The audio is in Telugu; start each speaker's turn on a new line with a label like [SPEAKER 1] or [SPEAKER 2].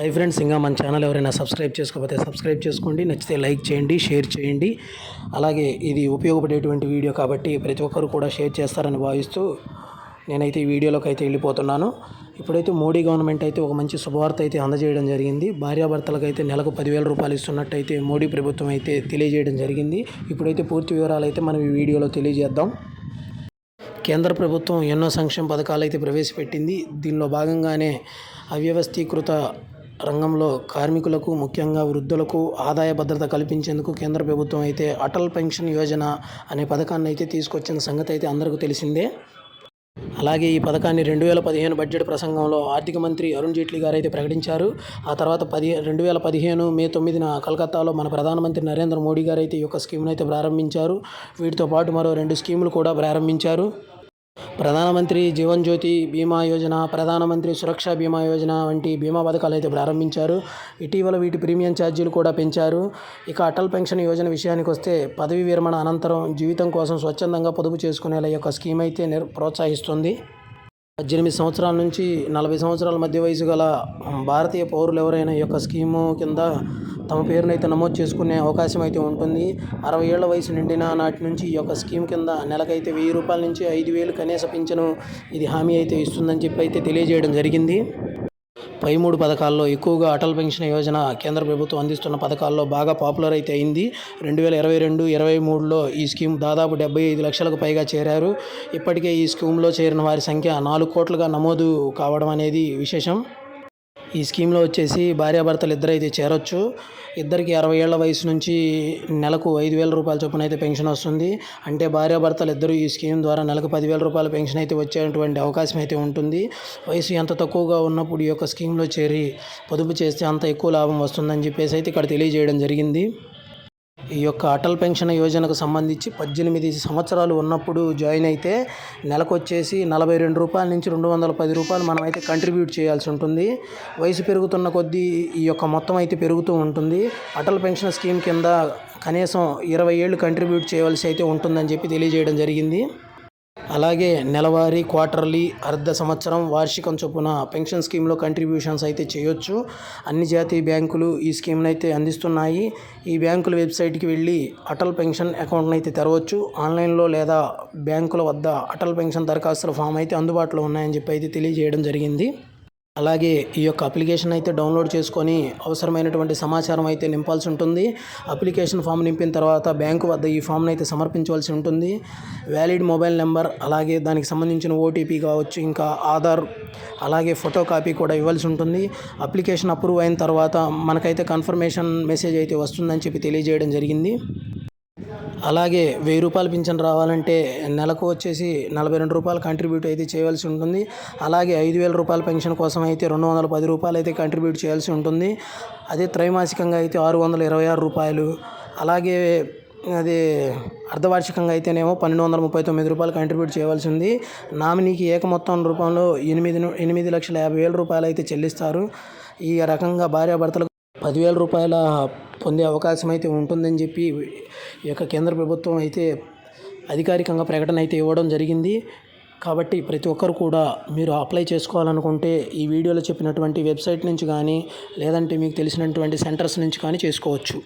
[SPEAKER 1] హై ఫ్రెండ్స్ ఇంకా మన ఛానల్ ఎవరైనా సబ్స్క్రైబ్ చేసుకోకపోతే సబ్స్క్రైబ్ చేసుకోండి. నచ్చితే లైక్ చేయండి షేర్ చేయండి. అలాగే ఇది ఉపయోగపడేటువంటి వీడియో కాబట్టి ప్రతి ఒక్కరు కూడా షేర్ చేస్తారని భావిస్తూ నేనైతే ఈ వీడియోలోకి అయితే వెళ్ళిపోతున్నాను. ఇప్పుడైతే మోడీ గవర్నమెంట్ అయితే ఒక మంచి శుభవార్త అయితే అందజేయడం జరిగింది. భార్యాభర్తలకు అయితే నెలకు పదివేల రూపాయలు ఇస్తున్నట్టయితే మోడీ ప్రభుత్వం అయితే తెలియజేయడం జరిగింది. ఇప్పుడైతే పూర్తి వివరాలు అయితే మనం ఈ వీడియోలో తెలియజేద్దాం. కేంద్ర ప్రభుత్వం ఎన్నో సంక్షేమ పథకాలు అయితే ప్రవేశపెట్టింది. దీనిలో భాగంగానే అవ్యవస్థీకృత రంగంలో కార్మికులకు ముఖ్యంగా వృద్ధులకు ఆదాయ భద్రత కల్పించేందుకు కేంద్ర ప్రభుత్వం అయితే అటల్ పెన్షన్ యోజన అనే పథకాన్ని అయితే తీసుకొచ్చిన సంగతి అయితే అందరికీ తెలిసిందే. అలాగే ఈ పథకాన్ని రెండు వేల పదిహేను బడ్జెట్ ప్రసంగంలో ఆర్థిక మంత్రి అరుణ్ జైట్లీ గారు అయితే ప్రకటించారు. ఆ తర్వాత పది రెండు వేల పదిహేను మే తొమ్మిదిన కలకత్తాలో మన ప్రధానమంత్రి నరేంద్ర మోడీ గారు అయితే ఈ యొక్క స్కీమ్ను అయితే ప్రారంభించారు. వీటితో పాటు మరో రెండు స్కీములు కూడా ప్రారంభించారు. ప్రధానమంత్రి జీవన్ జ్యోతి బీమా యోజన ప్రధానమంత్రి సురక్ష బీమా యోజన వంటి బీమా పథకాలు అయితే ప్రారంభించారు. ఇటీవల వీటి ప్రీమియం ఛార్జీలు కూడా పెంచారు. ఇక అటల్ పెన్షన్ యోజన విషయానికి వస్తే పదవి విరమణ అనంతరం జీవితం కోసం స్వచ్ఛందంగా పొదుపు చేసుకునేలా యొక్క స్కీమ్ అయితే ప్రోత్సహిస్తుంది. పద్దెనిమిది సంవత్సరాల నుంచి నలభై సంవత్సరాల మధ్య వయసు గల భారతీయ పౌరులు ఎవరైనా ఈ యొక్క స్కీము కింద తమ పేరును అయితే నమోదు చేసుకునే అవకాశం అయితే ఉంటుంది. అరవై ఏళ్ళ వయసు నిండిన నాటి నుంచి ఈ యొక్క స్కీమ్ కింద నెలకైతే వెయ్యి రూపాయల నుంచి ఐదు వేలు కనీస పింఛను ఇది హామీ అయితే ఇస్తుందని చెప్పి అయితే తెలియజేయడం జరిగింది. పై మూడు పథకాల్లో ఎక్కువగా అటల్ పెన్షన్ యోజన కేంద్ర ప్రభుత్వం అందిస్తున్న పథకాల్లో బాగా పాపులర్ అయితే అయింది. రెండు వేల ఇరవై రెండు ఇరవై మూడులో ఈ స్కీమ్ దాదాపు డెబ్బై ఐదు లక్షలకు పైగా చేరారు. ఇప్పటికే ఈ స్కీమ్లో చేరిన వారి సంఖ్య నాలుగు కోట్లుగా నమోదు కావడం అనేది విశేషం. ఈ స్కీమ్లో వచ్చేసి భార్యాభర్తలు ఇద్దరు అయితే చేరొచ్చు. ఇద్దరికి అరవై ఏళ్ళ వయసు నుంచి నెలకు ఐదు వేల రూపాయల చొప్పున అయితే పెన్షన్ వస్తుంది. అంటే భార్యాభర్తలు ఇద్దరు ఈ స్కీమ్ ద్వారా నెలకు పదివేల రూపాయల పెన్షన్ అయితే వచ్చేటువంటి అవకాశం అయితే ఉంటుంది. వయసు ఎంత తక్కువగా ఉన్నప్పుడు ఈ యొక్క స్కీమ్లో చేరి పొదుపు చేస్తే అంత ఎక్కువ లాభం వస్తుందని చెప్పేసి అయితే ఇక్కడ తెలియజేయడం జరిగింది. ఈ యొక్క అటల్ పెన్షన్ యోజనకు సంబంధించి పద్దెనిమిది సంవత్సరాలు ఉన్నప్పుడు జాయిన్ అయితే నెలకు వచ్చేసి నలభై రెండు రూపాయల నుంచి రెండు వందల పది రూపాయలు మనం అయితే కంట్రిబ్యూట్ చేయాల్సి ఉంటుంది. వయసు పెరుగుతున్న కొద్దీ ఈ యొక్క మొత్తం అయితే పెరుగుతూ ఉంటుంది. అటల్ పెన్షన్ స్కీమ్ కింద కనీసం ఇరవై ఏళ్ళు కంట్రిబ్యూట్ చేయవలసి అయితే ఉంటుందని చెప్పి తెలియజేయడం జరిగింది. అలాగే నెలవారీ క్వార్టర్లీ అర్ధ సంవత్సరం వార్షికం చొప్పున పెన్షన్ స్కీమ్లో కంట్రిబ్యూషన్స్ అయితే చేయొచ్చు. అన్ని జాతీయ బ్యాంకులు ఈ స్కీమ్ని అయితే అందిస్తున్నాయి. ఈ బ్యాంకుల వెబ్సైట్కి వెళ్ళి అటల్ పెన్షన్ అకౌంట్ని అయితే తెరవచ్చు. ఆన్లైన్లో లేదా బ్యాంకుల వద్ద అటల్ పెన్షన్ దరఖాస్తుల ఫామ్ అయితే అందుబాటులో ఉన్నాయని చెప్పి అయితే తెలియజేయడం జరిగింది. అలాగే ఈ యొక్క అప్లికేషన్ అయితే డౌన్లోడ్ చేసుకొని అవసరమైనటువంటి సమాచారం అయితే నింపాల్సి ఉంటుంది. అప్లికేషన్ ఫామ్ నింపిన తర్వాత బ్యాంకు వద్ద ఈ ఫామ్ని అయితే సమర్పించవలసి ఉంటుంది. వ్యాలిడ్ మొబైల్ నెంబర్ అలాగే దానికి సంబంధించిన ఓటీపీ కావచ్చు ఇంకా ఆధార్ అలాగే ఫోటో కాపీ కూడా ఇవ్వాల్సి ఉంటుంది. అప్లికేషన్ అప్రూవ్ అయిన తర్వాత మనకైతే కన్ఫర్మేషన్ మెసేజ్ అయితే వస్తుందని చెప్పి తెలియజేయడం జరిగింది. అలాగే వెయ్యి రూపాయలు పింఛన్ రావాలంటే నెలకు వచ్చేసి నలభై రెండు రూపాయలు కంట్రిబ్యూట్ అయితే చేయవలసి ఉంటుంది. అలాగే ఐదు వేల రూపాయల పెన్షన్ కోసం అయితే రెండు వందల పది రూపాయలు అయితే కంట్రిబ్యూట్ చేయాల్సి ఉంటుంది. అదే త్రైమాసికంగా అయితే ఆరు వందల ఇరవై ఆరు రూపాయలు. అలాగే అది అర్ధవార్షికంగా అయితేనేమో పన్నెండు వందల ముప్పై తొమ్మిది రూపాయలు కంట్రిబ్యూట్ చేయవలసి ఉంది. నామినీకి ఏక మొత్తం రూపంలో ఎనిమిది ఎనిమిది లక్షల యాభై వేల రూపాయలు అయితే చెల్లిస్తారు. ఈ రకంగా భార్యాభర్తలకు పదివేల రూపాయల పొందే అవకాశం అయితే ఉంటుందని చెప్పి ఈ యొక్క కేంద్ర ప్రభుత్వం అయితే అధికారికంగా ప్రకటన అయితే ఇవ్వడం జరిగింది. కాబట్టి ప్రతి ఒక్కరు కూడా మీరు అప్లై చేసుకోవాలనుకుంటే ఈ వీడియోలో చెప్పినటువంటి వెబ్సైట్ నుంచి కానీ లేదంటే మీకు తెలిసినటువంటి సెంటర్స్ నుంచి కానీ చేసుకోవచ్చు.